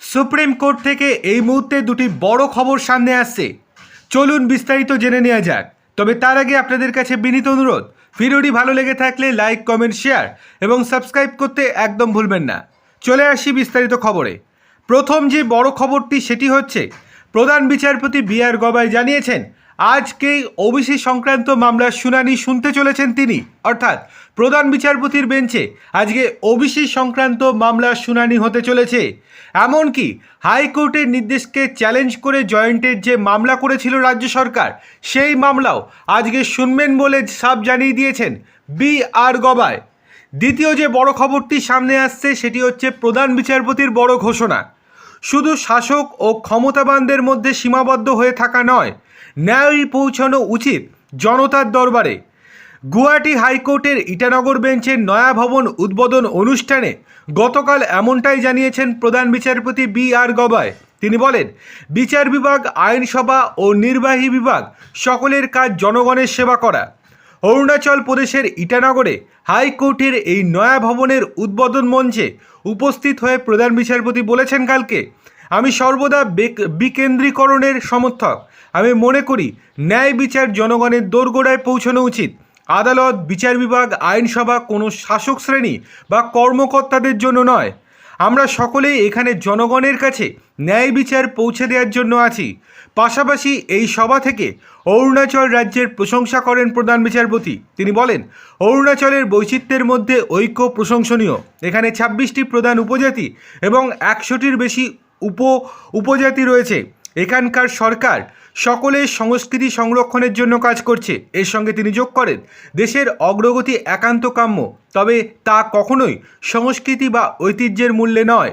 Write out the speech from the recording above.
Supreme court থেকে এই মুহূর্তে দুটি বড় খবর সামনে আসছে। চলুন বিস্তারিত জেনে নেওয়া যাক। তবে তার আগে আপনাদের কাছে বিনীত অনুরোধ, ভিডিওটি ভালো লেগে থাকলে লাইক, কমেন্ট, শেয়ার এবং সাবস্ক্রাইব করতে একদম ভুলবেন না। চলে আসি বিস্তারিত খবরে। প্রথম যে বড় খবরটি সেটি হচ্ছে প্রধান বিচারপতি বি আর গবাই জানিয়েছেন, আজকেই ওবিসি সংক্রান্ত মামলার শুনানি শুনতে চলেছেন তিনি। অর্থাৎ প্রধান বিচারপতির বেঞ্চে আজকে ওবিসি সংক্রান্ত মামলার শুনানি হতে চলেছে। এমনকি হাইকোর্টের নির্দেশকে চ্যালেঞ্জ করে জয়েন্টের যে মামলা করেছিল রাজ্য সরকার, সেই মামলাও আজকে শুনবেন বলে সাব জানিয়ে দিয়েছেন বি আর গবায় দ্বিতীয় যে বড় খবরটি সামনে আসছে, সেটি হচ্ছে প্রধান বিচারপতির বড় ঘোষণা। শুধু শাসক ও ক্ষমতাবানদের মধ্যে সীমাবদ্ধ হয়ে থাকা নয়, ন্যায় পৌঁছানো উচিত জনতার দরবারে। গুয়াহাটি হাইকোর্টের ইটানগর বেঞ্চের নয়া ভবন উদ্বোধন অনুষ্ঠানে গতকাল এমনটাই জানিয়েছেন প্রধান বিচারপতি বি আর গবায় তিনি বলেন, বিচার বিভাগ, আইনসভা ও নির্বাহী বিভাগ সকলের কাজ জনগণের সেবা করা। অরুণাচল প্রদেশের ইটানগরে হাইকোর্টের এই নয়া ভবনের উদ্বোধন মঞ্চে উপস্থিত হয়ে প্রধান বিচারপতি বলেছেন কালকে, আমি সর্বদা বিকেন্দ্রীকরণের সমর্থক। আমি মনে করি ন্যায় বিচার জনগণের দোরগোড়ায় পৌঁছানো উচিত। আদালত, বিচার বিভাগ, আইনসভা কোনো শাসক শ্রেণি বা কর্মকর্তাদের জন্য নয়। আমরা সকলেই এখানে জনগণের কাছে ন্যায় বিচার পৌঁছে দেওয়ার জন্য আছি। পাশাপাশি এই সভা থেকে অরুণাচল রাজ্যের প্রশংসা করেন প্রধান বিচারপতি। তিনি বলেন, অরুণাচলের বৈচিত্র্যের মধ্যে ঐক্য প্রশংসনীয়। এখানে ছাব্বিশটি প্রধান উপজাতি এবং একশোটির বেশি উপ, উপজাতি রয়েছে। এখানকার সরকার সকলের সংস্কৃতি সংরক্ষণের জন্য কাজ করছে। এর সঙ্গে তিনি যোগ করেন, দেশের অগ্রগতি একান্ত কাম্য, তবে তা কখনোই সংস্কৃতি বা ঐতিহ্যের মূল্যে নয়।